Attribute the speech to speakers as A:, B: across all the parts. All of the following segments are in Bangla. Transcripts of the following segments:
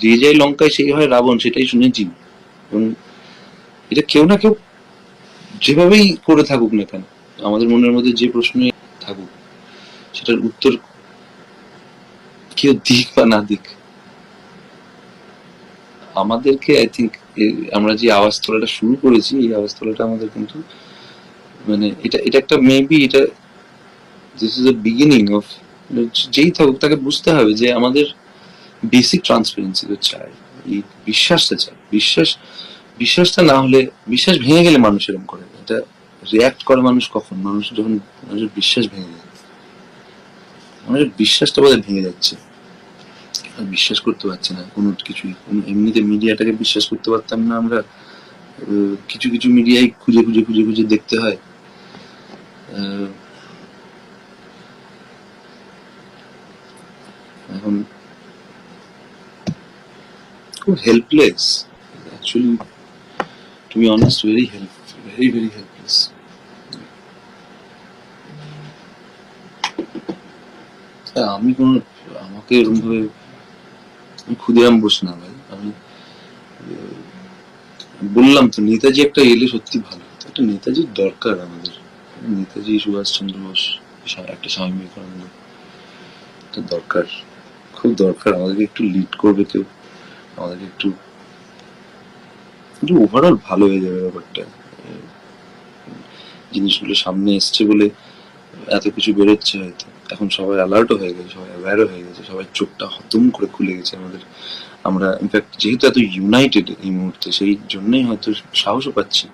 A: যে যাই লঙ্কায় সেই হয়, রাবণ সেটাই শুনেছি এবং এটা কেউ না কেউ যেভাবেই করে থাকুক না কেন, আমাদের মনের মধ্যে যে প্রশ্নই থাকুক, সেটার উত্তর কেউ দিক বা না দিক। আমাদেরকে আই থিঙ্ক আমরা যে আওয়াজ তোলাটা শুরু করেছি, এই আওয়াজ তোলাটা আমাদের কিন্তু মানে এটা এটা একটা মেবি এটা this is the beginning of যেই থাকুক, তাকে বুঝতে হবে যে আমাদের বেসিক ট্রান্সপারেন্সি তো চাই, এই বিশ্বাসটা চাই। বিশ্বাস, বিশ্বাসটা না হলে, বিশ্বাস ভেঙে গেলে মানুষ এরকম করে এটা রিয়াক্ট করে মানুষ কখন? মানুষ যখন, মানুষের বিশ্বাস ভেঙে যায়। মানুষের বিশ্বাসটা বোধহয় ভেঙে যাচ্ছে। বিশ্বাস করতে পারছে না, কোনো কিছুই এমনিতে মিডিয়াটাকে বিশ্বাস করতে পারতাম না আমরা। কিছু কিছু মিডিয়ায় খুঁজে খুঁজে খুঁজে খুঁজে দেখতে হয়। এখন খুব helpless actually to be honest very help very very helpless আমি কোনো, আমাকে এরকম ভাবে আমি ক্ষুদিরাম বোস না ভাই, আমি বললাম তো, নেতাজি একটা এলে সত্যি ভালো। একটা নেতাজির দরকার আমাদের। নেতাজি সুভাষচন্দ্র বোস একটা স্বামী বিবেকানন্দ দরকার, খুব দরকার। আমাদেরকে একটু লিড করবে কেউ। আমাদেরকে একটু ওভারঅল ভালো হয়ে যাবে ব্যাপারটা। জিনিসগুলো সামনে এসছে বলে এত কিছু বেরোচ্ছে হয়তো। এখন সবাই অ্যালার্টও হয়ে গেছে, সবাই অ্যাওয়ারও হয়ে গেছে, সবাই চোখটা হতম করে খুলে গেছে আমাদের। আমরা ইনফ্যাক্ট যেহেতু এত ইউনাইটেড এই মুহূর্তে, সেই জন্যই হয়তো সাহসও পাচ্ছি।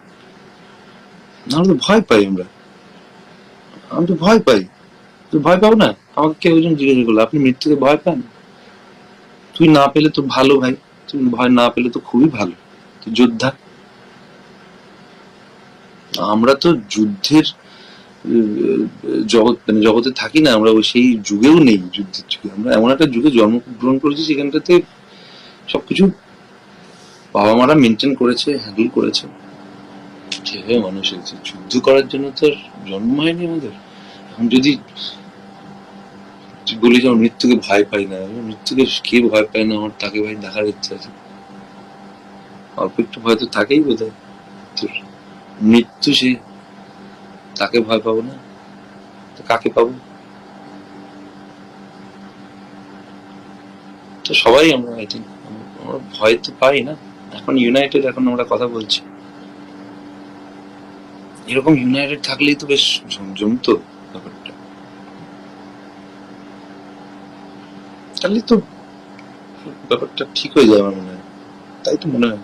A: নাহলে তো ভয় পাই আমরা। আমি তো ভয় পাই। তুই ভয় পাবো না? আমাকে কেউ একজন জিজ্ঞাসা করল, আপনি মৃত্যুকে ভয় পান? তুই না পেলে তো ভালো ভাই। তুই ভয় না পেলে তো খুবই ভালো। যোদ্ধা? আমরা তো যুদ্ধের জগৎ মানে জগতে থাকি না, আমরা সেই যুগেও নেই যুদ্ধের যুগে। আমরা এমন একটা যুগে জন্মগ্রহণ করেছি, সেখানটাতে সবকিছু বাবা মারা মেনটেন করেছে হ্যান্ডেল করেছে। সেভাবে মানুষ হয়েছে। যুদ্ধ করার জন্য তো জন্ম হয়নি আমাদের। এখন যদি বলি যে মৃত্যুকে ভয় পাই না। মৃত্যুকে কে ভয় পায় না? আমার তাকে ভাই দেখার ইচ্ছা আছে। অল্প একটু ভয় তো থাকেই বোধ হয় মৃত্যু সে তাকে ভয় পাবো না? কাকে পাবো? তো সবাই আমরা আই থিঙ্ক আমরা ভয় তো পাই না। এখন ইউনাইটেড এখন আমরা কথা বলছি। এরকম ইউনাইটেড থাকলেই তো বেশ জম- জমতো ব্যাপারটা তাহলে তো ব্যাপারটা ঠিক হয়ে যাবে মনে হয়। তাই তো মনে হয়।